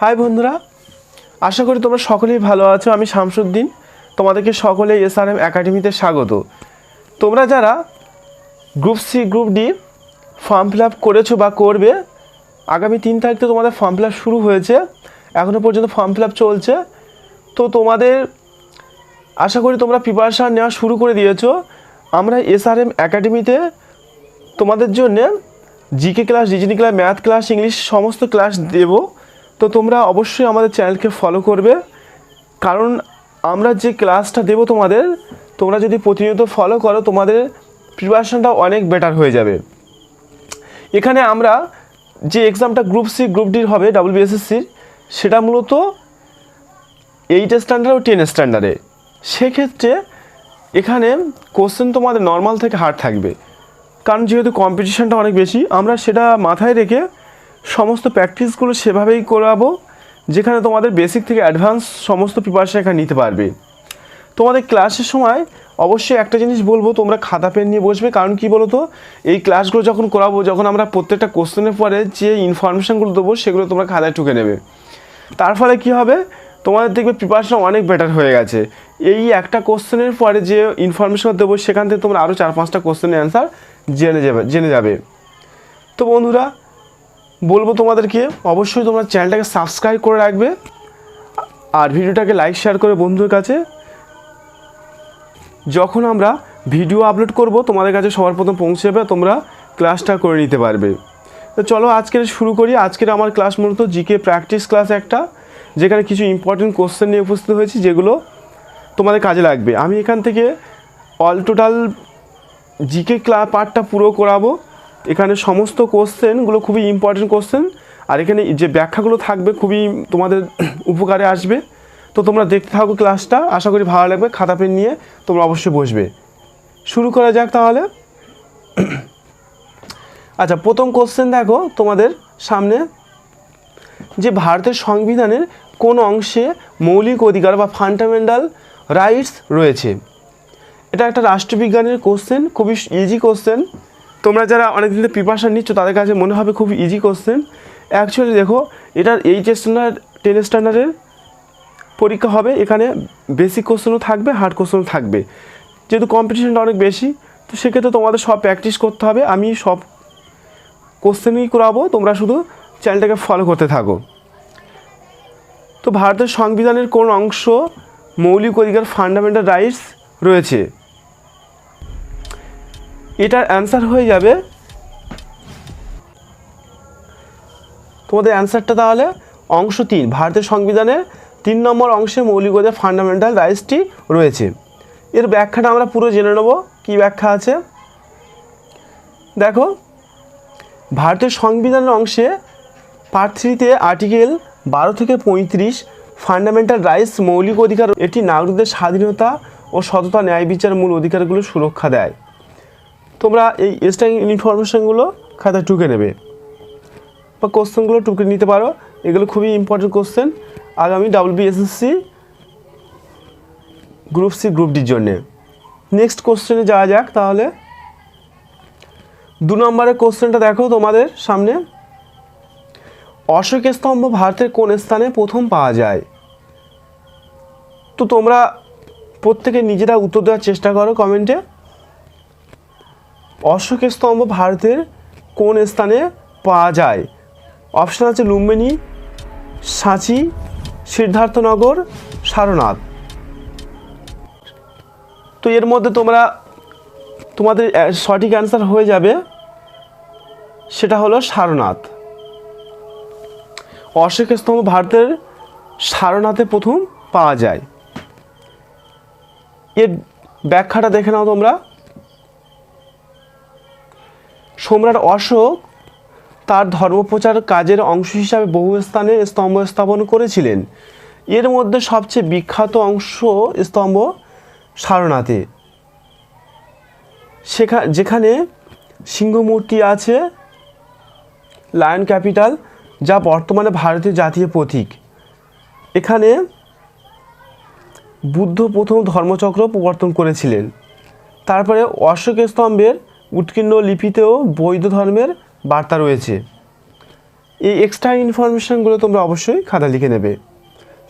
High বন্ধুরা, আশা করি তোমরা সকলেই ভালো আছো। আমি শামসুদ্দিন, তোমাদেরকে সকলে এসআরএম একাডেমিতে স্বাগত। তোমরা যারা group C, group D form fill up করেছ বা করবে, আগামী তিন তারিখ তো তোমাদের ফর্ম ফিল আপ শুরু হয়েছে এখনও পর্যন্ত ফর্ম ফিল আপ চলছে। তো তোমাদের, আশা করি তোমরা প্রিপারেশান নেওয়া শুরু করে দিয়েছ। আমরা এসআরএম একাডেমিতে তোমাদের জন্যে GK class reasoning class, math class, English সমস্ত ক্লাস দেব। তো তোমরা অবশ্যই আমাদের চ্যানেলকে ফলো করবে। কারণ আমরা যে ক্লাসটা দেব তোমাদের, তোমরা যদি প্রতিনিয়ত ফলো করো, তোমাদের প্রিপারেশনটা অনেক বেটার হয়ে যাবে। এখানে আমরা যে এক্সামটা গ্রুপ সি গ্রুপ ডির হবে ডাব্লিউ বিএসএসসির সেটা মূলত এইট স্ট্যান্ডার্ড ও টেন স্ট্যান্ডার্ডে সেক্ষেত্রে এখানে কোশ্চেন তোমাদের নর্মাল থেকে হার্ড থাকবে। কারণ যেহেতু কম্পিটিশানটা অনেক বেশি, আমরা সেটা মাথায় রেখে সমস্ত প্র্যাকটিসগুলো সেভাবেই করাবো, যেখানে তোমাদের বেসিক থেকে অ্যাডভান্স সমস্ত প্রিপারেশন এখানে নিতে পারবে। তোমাদের ক্লাসের সময় অবশ্যই একটা জিনিস বলব, তোমরা খাতা পেন নিয়ে বসবে, কারণ কি বলো তো এই ক্লাসগুলো যখন করাবো, যখন আমরা প্রত্যেকটা কোশ্চেনের পরে যে ইনফরমেশানগুলো দেবো, সেগুলো তোমরা খাতায় ঠুকে নেবে। তার ফলে কি হবে? তোমাদের দেখবে প্রিপারেশন অনেক বেটার হয়ে গেছে। এই একটা কোশ্চেনের পরে যে ইনফরমেশন দেবো, সেখান থেকে তোমরা আরও চার পাঁচটা কোশ্চেনের অ্যান্সার জেনে যাবে জেনে যাবে। তো বন্ধুরা বলব তোমাদেরকে, অবশ্যই তোমরা চ্যানেলটাকে সাবস্ক্রাইব করে রাখবে, আর ভিডিওটাকে লাইক শেয়ার করে বন্ধুদের কাছে। যখন আমরা ভিডিও আপলোড করব, তোমাদের কাছে সবার প্রথম পৌঁছে যাবে, তোমরা ক্লাসটা করে নিতে পারবে। তো চলো আজকের শুরু করি। আজকের আমার ক্লাস মূলত জিকে প্র্যাকটিস ক্লাস একটা, যেখানে কিছু ইম্পর্টেন্ট কোশ্চেন নিয়ে উপস্থিত হয়েছি, যেগুলো তোমাদের কাজে লাগবে। আমি এখান থেকে অল টোটাল জিকে ক্লা পার্টটা পুরো করাবো। এখানে সমস্ত কোশ্চেনগুলো খুবই ইম্পর্টেন্ট কোশ্চেন আর এখানে যে ব্যাখ্যাগুলো থাকবে খুবই তোমাদের উপকারে আসবে। তো তোমরা দেখতে থাকো ক্লাসটা আশা করি ভালো লাগবে, খাতা পেন নিয়ে তোমরা অবশ্যই বসবে। শুরু করা যাক তাহলে। আচ্ছা প্রথম কোশ্চেন দেখো তোমাদের সামনে। যে ভারতের সংবিধানের কোন অংশে মৌলিক অধিকার বা ফান্ডামেন্টাল রাইটস রয়েছে? এটা একটা রাষ্ট্রবিজ্ঞানের কোশ্চেন খুবই ইজি কোশ্চেন তোমরা যারা অনেক দিন প্রিপারেশান নিচ্ছ, তাদের কাছে মনে হবে খুব ইজি কোশ্চেন অ্যাকচুয়ালি দেখো এটার এইচ স্ট্যান্ডার্ড টেন স্ট্যান্ডার্ডের পরীক্ষা হবে। এখানে বেসিক কোশ্চেনও থাকবে হার্ড কোশ্চেনও থাকবে। যেহেতু কম্পিটিশনটা অনেক বেশি, তো সেক্ষেত্রে তোমাদের সব প্র্যাকটিস করতে হবে। আমি সব কোশ্চেনই করাবো। তোমরা শুধু চ্যানেলটাকে ফলো করতে থাকো। তো ভারতের সংবিধানের কোন অংশ মৌলিক অধিকার ফান্ডামেন্টাল রাইটস রয়েছে? এটার অ্যান্সার হয়ে যাবে। তোমাদের অ্যান্সারটা তাহলে অংশ তিন, ভারতের সংবিধানের তিন নম্বর অংশে মৌলিক অধিকার ফান্ডামেন্টাল রাইটসটি রয়েছে। এর ব্যাখ্যাটা আমরা পুরো জেনে নেব, কী ব্যাখ্যা আছে? দেখো, ভারতের সংবিধানের অংশে পার্ট থ্রিতে আর্টিকেল বারো থেকে পঁয়ত্রিশ ফান্ডামেন্টাল রাইটস মৌলিক অধিকার, এটি নাগরিকদের স্বাধীনতা ও সততা, ন্যায় বিচার মূল অধিকারগুলো সুরক্ষা দেয়। তোমরা এই এক্সট্রা ইনফরমেশানগুলো খাতায় টুকে নেবে। বা কোশ্চেনগুলো টুকে নিতে পারো। এগুলো খুবই ইম্পর্টেন্ট কোশ্চেন আগামী W BSSC group C group ডির জন্যে। নেক্সট কোশ্চেনে যাওয়া যাক তাহলে। দু নম্বরের কোশ্চেনটা দেখো তোমাদের সামনে। অশোক স্তম্ভ ভারতের কোন স্থানে প্রথম পাওয়া যায়? তো তোমরা প্রত্যেকে নিজেরা উত্তর দেওয়ার চেষ্টা করো কমেন্টে অশোক স্তম্ভ ভারতের কোন স্থানে পাওয়া যায়? অপশান আছে লুম্বিনী, সাঁচি, সিদ্ধার্থনগর, সারনাথ। তো এর মধ্যে তোমরা, তোমাদের সঠিক অ্যান্সার হয়ে যাবে। সেটা হলো সারনাথ। অশোক স্তম্ভ ভারতের সারনাথে প্রথম পাওয়া যায়। এর ব্যাখ্যাটা দেখে নাও তোমরা। সম্রাট অশোক তার ধর্মপ্রচার কাজের অংশ হিসাবে বহু স্থানে স্তম্ভ স্থাপন করেছিলেন। এর মধ্যে সবচেয়ে বিখ্যাত অংশ স্তম্ভ সারনাথে। সেখা, যেখানে সিংহমূর্তি আছে, লায়ন ক্যাপিটাল, যা বর্তমানে ভারতের জাতীয় প্রতীক। এখানে বুদ্ধ প্রথম ধর্মচক্র প্রবর্তন করেছিলেন। তারপরে অশোক স্তম্ভের উৎকীর্ণ লিপিতেও বৌদ্ধ ধর্মের বার্তা রয়েছে। এই এক্সট্রা ইনফরমেশানগুলো তোমরা অবশ্যই খাতা লিখে নেবে।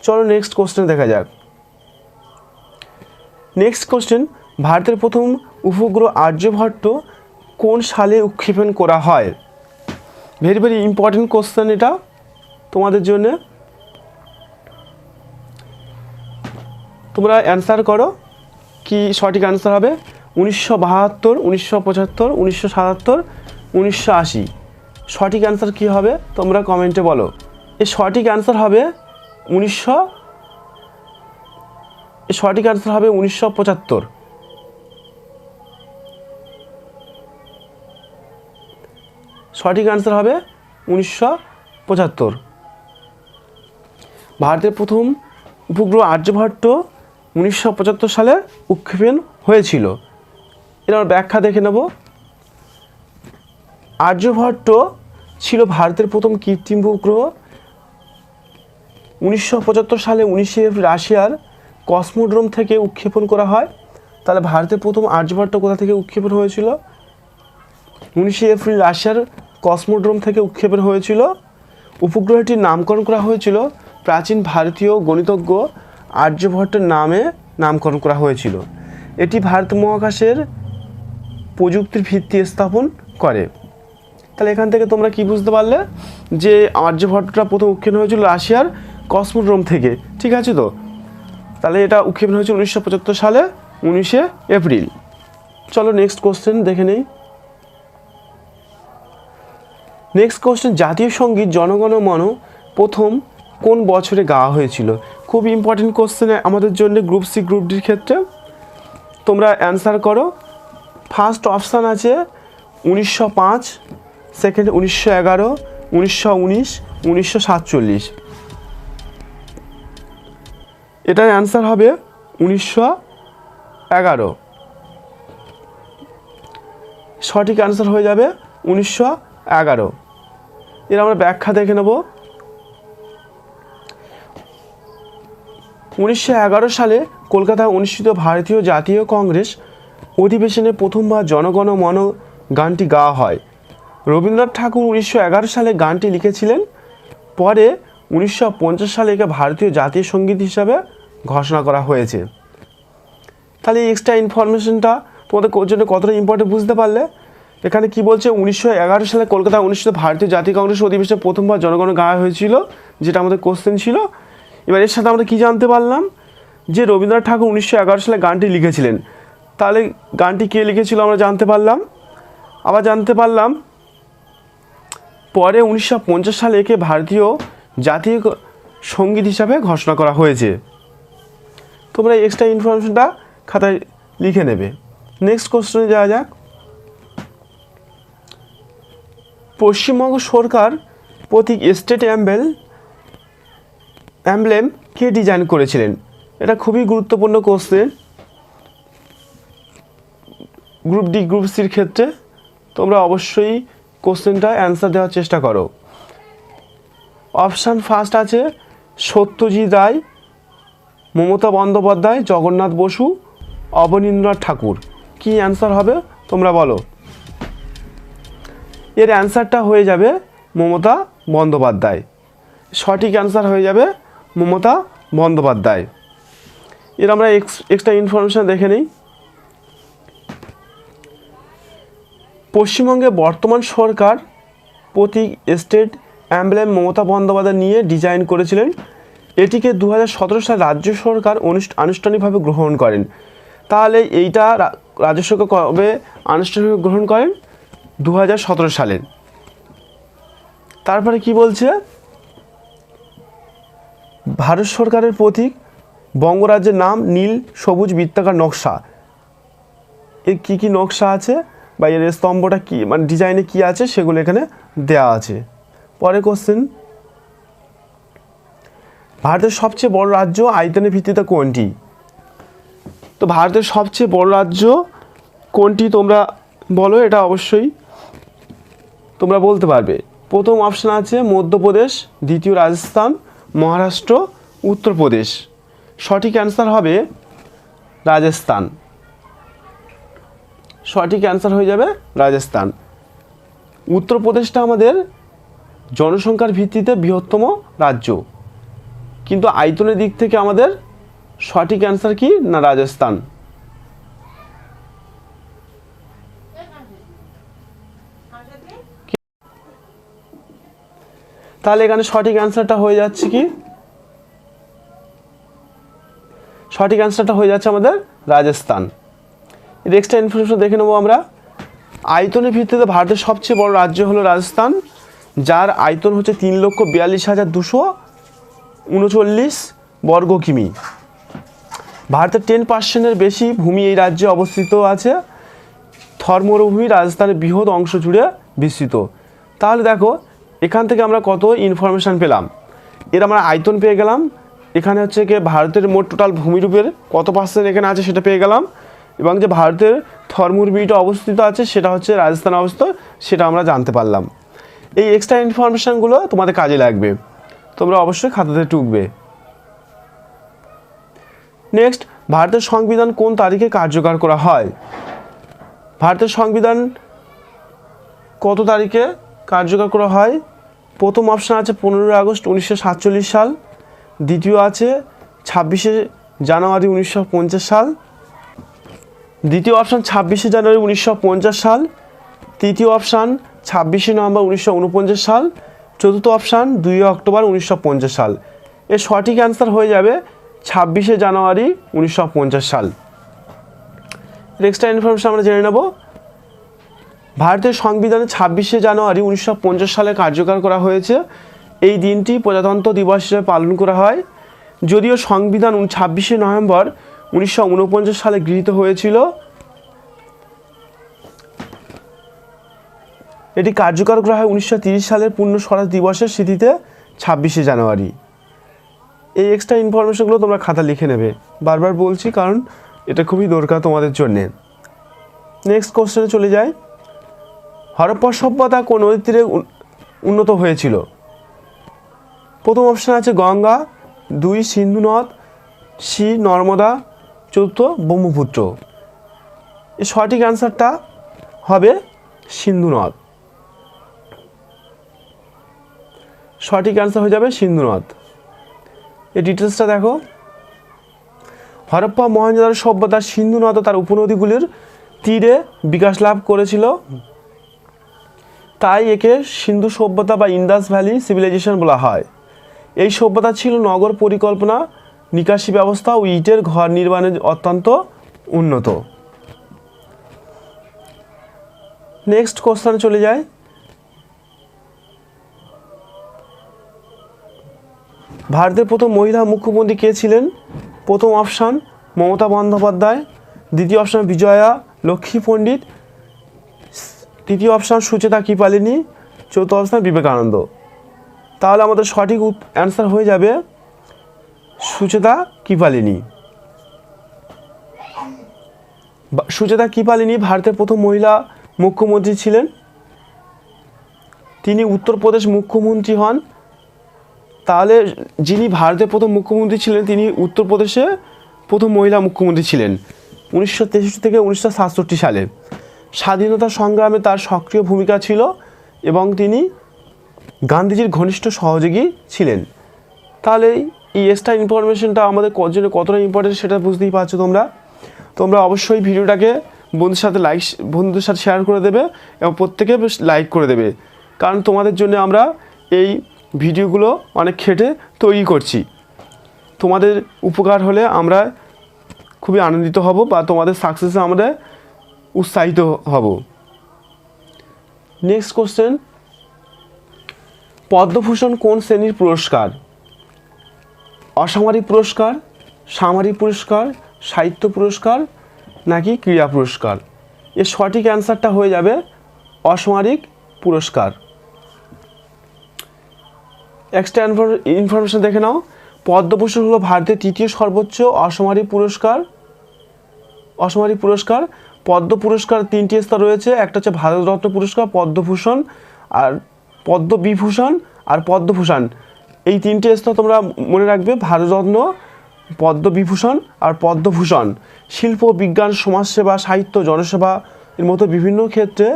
চলো নেক্সট কোশ্চেন দেখা যাক। নেক্সট কোশ্চেন ভারতের প্রথম উপগ্রহ আর্যভট্ট কোন সালে উৎক্ষেপণ করা হয়? ভেরি ভেরি ইম্পর্টেন্ট কোশ্চেন এটা তোমাদের জন্য। তোমরা অ্যান্সার করো, কি সঠিক অ্যান্সার হবে? উনিশশো বাহাত্তর, উনিশশো পঁচাত্তর, উনিশশো সাতাত্তর, উনিশশো আশি। সঠিক অ্যান্সার কী হবে তোমরা কমেন্টে বলো। এর সঠিক অ্যান্সার হবে উনিশশো সঠিক অ্যান্সার হবে উনিশশো পঁচাত্তর। সঠিক অ্যান্সার হবে উনিশশো পঁচাত্তর। ভারতের প্রথম উপগ্রহ আর্যভট্ট উনিশশো পঁচাত্তর সালে উৎক্ষেপণ হয়েছিল। এর আমরা ব্যাখ্যা দেখে নেব। আর্যভট্ট ছিল ভারতের প্রথম কৃত্রিম উপগ্রহ। উনিশশো পঁচাত্তর সালে উনিশে এপ্রিল রাশিয়ার কসমোড্রোম থেকে উৎক্ষেপণ করা হয়। তাহলে ভারতের প্রথম আর্যভট্ট কোথা থেকে উৎক্ষেপণ হয়েছিল? উনিশে এপ্রিল রাশিয়ার কসমোড্রোম থেকে উৎক্ষেপণ হয়েছিল। উপগ্রহটির নামকরণ করা হয়েছিল প্রাচীন ভারতীয় গণিতজ্ঞ আর্যভট্টের নামে নামকরণ করা হয়েছিল। এটি ভারত মহাকাশের প্রযুক্তির ভিত্তি স্থাপন করে। তাহলে এখান থেকে তোমরা কি বুঝতে পারলে? যে আর্যভট্টটা প্রথম উৎক্ষেপণ হয়েছিল রাশিয়ার কসমোড্রোম থেকে, ঠিক আছে তো? তাহলে এটা উৎক্ষেপণ হয়েছিল উনিশশো পঁচাত্তর সালে, উনিশে এপ্রিল। চলো নেক্সট কোশ্চেন দেখে নেই। নেক্সট কোশ্চেন জাতীয় সংগীত জনগণ মন, প্রথম কোন বছরে গাওয়া হয়েছিল? খুব ইম্পর্টেন্ট কোশ্চেন আমাদের জন্য গ্রুপ সি গ্রুপ ডির ক্ষেত্রে। তোমরা অ্যান্সার করো। ফার্স্ট অপশান আছে উনিশশো পাঁচ, সেকেন্ড উনিশশো এগারো, উনিশশো উনিশ, উনিশশো সাতচল্লিশ। এটার অ্যান্সার হবে উনিশশো এগারো। সঠিক অ্যান্সার হয়ে যাবে উনিশশো এগারো। এর আমরা ব্যাখ্যা দেখে নেব। উনিশশো এগারো সালে কলকাতায় অনুষ্ঠিত ভারতীয় জাতীয় কংগ্রেস অধিবেশনে প্রথমবার জনগণ মন গানটি গাওয়া হয়। রবীন্দ্রনাথ ঠাকুর উনিশশো এগারো সালে গানটি লিখেছিলেন। পরে উনিশশো পঞ্চাশ সালে একে ভারতীয় জাতীয় সংগীত হিসাবে ঘোষণা করা হয়েছে। তাহলে এক্সট্রা ইনফরমেশনটা তোমাদের জন্য কতটা ইম্পর্টেন্ট বুঝতে পারলে? এখানে কি বলছে? উনিশশো এগারো সালে কলকাতায় অনুষ্ঠিত ভারতীয় জাতীয় কংগ্রেস অধিবেশনে প্রথমবার জনগণ গাওয়া হয়েছিল, যেটা আমাদের কোশ্চেন ছিল। এবার এর সাথে আমরা কি জানতে পারলাম? যে রবীন্দ্রনাথ ঠাকুর উনিশশো এগারো সালে গানটি লিখেছিলেন। তাহলে গানটি কে লিখেছিল আমরা জানতে পারলাম। আবার জানতে পারলাম, পরে উনিশশো পঞ্চাশ সালে একে ভারতীয় জাতীয় সংগীত হিসাবে ঘোষণা করা হয়েছে। তোমরা এক্সট্রা ইনফরমেশনটা খাতায় লিখে নেবে। নেক্সট কোশ্চেনে যাওয়া যাক। পশ্চিমবঙ্গ সরকার প্রতীক স্টেট অ্যাম্বেল অ্যাম্বলেম কে ডিজাইন করেছিলেন? এটা খুবই গুরুত্বপূর্ণ কোশ্চেন গ্রুপ ডি গ্রুপ সির ক্ষেত্রে তোমরা অবশ্যই কোশ্চেনটা অ্যান্সার দেওয়ার চেষ্টা করো। অপশান ফার্স্ট আছে, সত্যজিৎ রায়, মমতা বন্দ্যোপাধ্যায়, জগন্নাথ বসু, অবনীন্দ্রনাথ ঠাকুর। কি অ্যান্সার হবে তোমরা বলো। এর অ্যান্সারটা হয়ে যাবে মমতা বন্দ্যোপাধ্যায়। সঠিক অ্যান্সার হয়ে যাবে মমতা বন্দ্যোপাধ্যায়। এর আমরা এক্স, এক্সট্রা ইনফরমেশান দেখে নিই। পশ্চিমবঙ্গে বর্তমান সরকার প্রতীক স্টেট অ্যাম্বলেম মমতা বন্দ্যোপাধ্যায় নিয়ে ডিজাইন করেছিলেন। এটিকে দু হাজার সতেরো সালে রাজ্য সরকার আনুষ্ঠানিকভাবে গ্রহণ করেন। তাহলে এইটা রাজ্য সরকার কবে আনুষ্ঠানিকভাবে গ্রহণ করেন? দু হাজার সতেরো সালে। তারপরে কি বলছে? ভারত সরকারের প্রতীক, বঙ্গরাজ্যের নাম নীল, সবুজ, বৃত্তাকার নকশা। এর কী কী নকশা আছে? বা এর স্তম্ভটা কী মানে ডিজাইনে কী আছে সেগুলো এখানে দেওয়া আছে। পরে কোশ্চেন ভারতের সবচেয়ে বড় রাজ্য আয়তনের ভিত্তিতে কোনটি? তো ভারতের সবচেয়ে বড় রাজ্য কোনটি তোমরা বলো, এটা অবশ্যই তোমরা বলতে পারবে। প্রথম অপশান আছে মধ্যপ্রদেশ, দ্বিতীয় রাজস্থান, মহারাষ্ট্র, উত্তরপ্রদেশ। সঠিক অ্যান্সার হবে রাজস্থান। সঠিক অ্যান্সার হয়ে যাবে রাজস্থান। উত্তরপ্রদেশটা আমাদের জনসংখ্যার ভিত্তিতে বৃহত্তম রাজ্য। কিন্তু আয়তনের দিক থেকে আমাদের সঠিক অ্যান্সার কি না রাজস্থান? তাহলে এখানে সঠিক অ্যান্সারটা হয়ে যাচ্ছে কি? সঠিক অ্যান্সারটা হয়ে যাচ্ছে আমাদের রাজস্থান। এর ইনফরমেশন দেখে নেব আমরা। আয়তনের ভিত্তিতে ভারতের সবচেয়ে বড় রাজ্য হলো রাজস্থান, যার আয়তন হচ্ছে তিন লক্ষ বিয়াল্লিশ হাজার দুশো উনচল্লিশ বর্গ কিমি। ভারতের টেন পার্সেন্টের বেশি ভূমি এই রাজ্যে অবস্থিত আছে। থর মরুভূমি রাজস্থানের বৃহৎ অংশ জুড়ে বিস্তৃত। তাহলে দেখো, এখান থেকে আমরা কত ইনফরমেশান পেলাম। এর আমরা আয়তন পেয়ে গেলাম। এখানে হচ্ছে কি ভারতের মোট টোটাল ভূমিরূপের কত পার্সেন্ট এখানে আছে সেটা পেয়ে গেলাম। এবং যে ভারতের থর মরুভূমিটা অবস্থিত আছে, সেটা হচ্ছে রাজস্থান অবস্থিত, সেটা আমরা জানতে পারলাম। এই এক্সট্রা ইনফরমেশানগুলো তোমাদের কাজে লাগবে। তোমরা অবশ্যই খাতাতে টুকবে। নেক্সট ভারতের সংবিধান কোন তারিখে কার্যকর করা হয়? ভারতের সংবিধান কত তারিখে কার্যকর করা হয়? প্রথম অপশান আছে পনেরোই আগস্ট উনিশশো সাতচল্লিশ সাল, দ্বিতীয় আছে ছাব্বিশে জানুয়ারি উনিশশো পঞ্চাশ সাল দ্বিতীয় অপশান ছাব্বিশে জানুয়ারি উনিশশো পঞ্চাশ সাল, তৃতীয় অপশান ছাব্বিশে নভেম্বর উনিশশো উনপঞ্চাশ সাল, চতুর্থ অপশান দুই অক্টোবর উনিশশো পঞ্চাশ সাল। এর সঠিক অ্যান্সার হয়ে যাবে ছাব্বিশে জানুয়ারি উনিশশো পঞ্চাশ সাল। নেক্সট ইনফরমেশন আমরা জেনে নেব। ভারতের সংবিধানে ছাব্বিশে জানুয়ারি উনিশশো পঞ্চাশ সালে কার্যকর করা হয়েছে। এই দিনটি প্রজাতন্ত্র দিবস হিসেবে পালন করা হয়। যদিও সংবিধান ছাব্বিশে নভেম্বর উনিশশো উনপঞ্চাশ সালে গৃহীত হয়েছিল। এটি কার্যকর করা হয় উনিশশো সালের পূর্ণ স্বরাজ দিবসের স্মৃতিতে, ছাব্বিশে জানুয়ারি। এই এক্সট্রা ইনফরমেশনগুলো তোমরা খাতা লিখে নেবে। বারবার বলছি কারণ এটা খুবই দরকার তোমাদের জন্যে। নেক্সট কোশ্চেনে চলে যাই। হরপ্পা সভ্যতা কোন নদীর উন্নত হয়েছিল? প্রথম অপশান আছে গঙ্গা, দুই সিন্ধু নদ, সি নর্মদা চতুর্থ ব্রহ্মপুত্র। এর সঠিক অ্যান্সারটা হবে সিন্ধু নদ সঠিক অ্যান্সার হয়ে যাবে সিন্ধু নদ এই ডিটেলসটা দেখো। হরপ্পা মহেঞ্জোদারো সভ্যতা সিন্ধু নদ তার উপনদীগুলির তীরে বিকাশ লাভ করেছিল। তাই একে সিন্ধু সভ্যতা বা ইন্দাস ভ্যালি সিভিলাইজেশন বলা হয়। এই সভ্যতা ছিল নগর পরিকল্পনা নিকাশি ব্যবস্থা ও ইটের ঘর নির্মাণে অত্যন্ত উন্নত। নেক্সট কোশ্চেনে চলে যায় ভারতের প্রথম মহিলা মুখ্যমন্ত্রী কে ছিলেন? প্রথম অপশান মমতা বন্দ্যোপাধ্যায়, দ্বিতীয় অপশান বিজয়া লক্ষ্মী পণ্ডিত, তৃতীয় অপশান সুচেতা কৃপালিনী, চতুর্থ অপশান বিবেকানন্দ। তাহলে আমাদের সঠিক অ্যান্সার হয়ে যাবে সুচেতা কৃপালিনী। সুচেতা কৃপালিনী ভারতের প্রথম মহিলা মুখ্যমন্ত্রী ছিলেন। তিনি উত্তরপ্রদেশ মুখ্যমন্ত্রী হন। তাহলে যিনি ভারতের প্রথম মুখ্যমন্ত্রী ছিলেন, তিনি উত্তরপ্রদেশে প্রথম মহিলা মুখ্যমন্ত্রী ছিলেন, উনিশশো তেষট্টি থেকে উনিশশো সাতষট্টি সালে। স্বাধীনতা সংগ্রামে তার সক্রিয় ভূমিকা ছিল এবং তিনি গান্ধীজির ঘনিষ্ঠ সহযোগী ছিলেন। তাহলে এই এক্সট্রা ইনফরমেশনটা আমাদের ক- জন্য কতটা ইম্পর্টেন্ট সেটা বুঝতেই পারছ তোমরা? তোমরা অবশ্যই ভিডিওটাকে বন্ধুর সাথে লাইক বন্ধুদের সাথে শেয়ার করে দেবে এবং প্রত্যেকে লাইক করে দেবে। কারণ তোমাদের জন্য আমরা এই ভিডিওগুলো অনেক খেটে তৈরি করছি। তোমাদের উপকার হলে আমরা খুবই আনন্দিত হব বা তোমাদের সাকসেসে আমরা উৎসাহিত হব। নেক্সট কোশ্চেন পদ্মভূষণ কোন শ্রেণির পুরস্কার? অসামরিক পুরস্কার, সামরিক পুরস্কার, সাহিত্য পুরস্কার নাকি ক্রীড়া পুরস্কার? এর সঠিক অ্যান্সারটা হয়ে যাবে অসামরিক পুরস্কার। এক্সট্রা ইনফরমেশন দেখে নাও। পদ্মভূষণ হলো ভারতের তৃতীয় সর্বোচ্চ অসামরিক পুরস্কার। অসামরিক পুরস্কার, পদ্ম পুরস্কার তিনটি স্তর রয়েছে। একটা হচ্ছে ভারতরত্ন পুরস্কার, পদ্মভূষণ আর পদ্মবিভূষণ আর পদ্মভূষণ। এই তিনটে স্তর তোমরা মনে রাখবে, ভারতরত্ন, পদ্মবিভূষণ আর পদ্মভূষণ। শিল্প, বিজ্ঞান, সমাজসেবা, সাহিত্য, জনসেবা এর মতো বিভিন্ন ক্ষেত্রে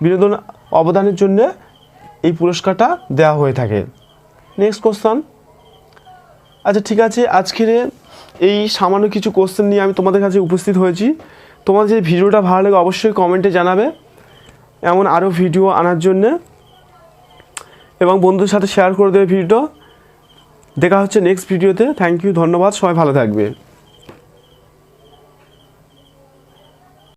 বিনোদন অবদানের জন্য এই পুরস্কারটা দেওয়া হয়ে থাকে। নেক্সট কোশ্চন আচ্ছা ঠিক আছে, আজকের এই সামান্য কিছু কোশ্চেন নিয়ে আমি তোমাদের কাছে উপস্থিত হয়েছি। তোমাদের যে ভিডিওটা ভালো লাগে, অবশ্যই কমেন্টে জানাবে। এমন আরও ভিডিও আনার জন্যে এবং বন্ধুদের সাথে শেয়ার করে দেবে ভিডিওটা দেখা হচ্ছে নেক্সট ভিডিওতে থ্যাংক ইউ ধন্যবাদ। সবাই ভালো থাকবে।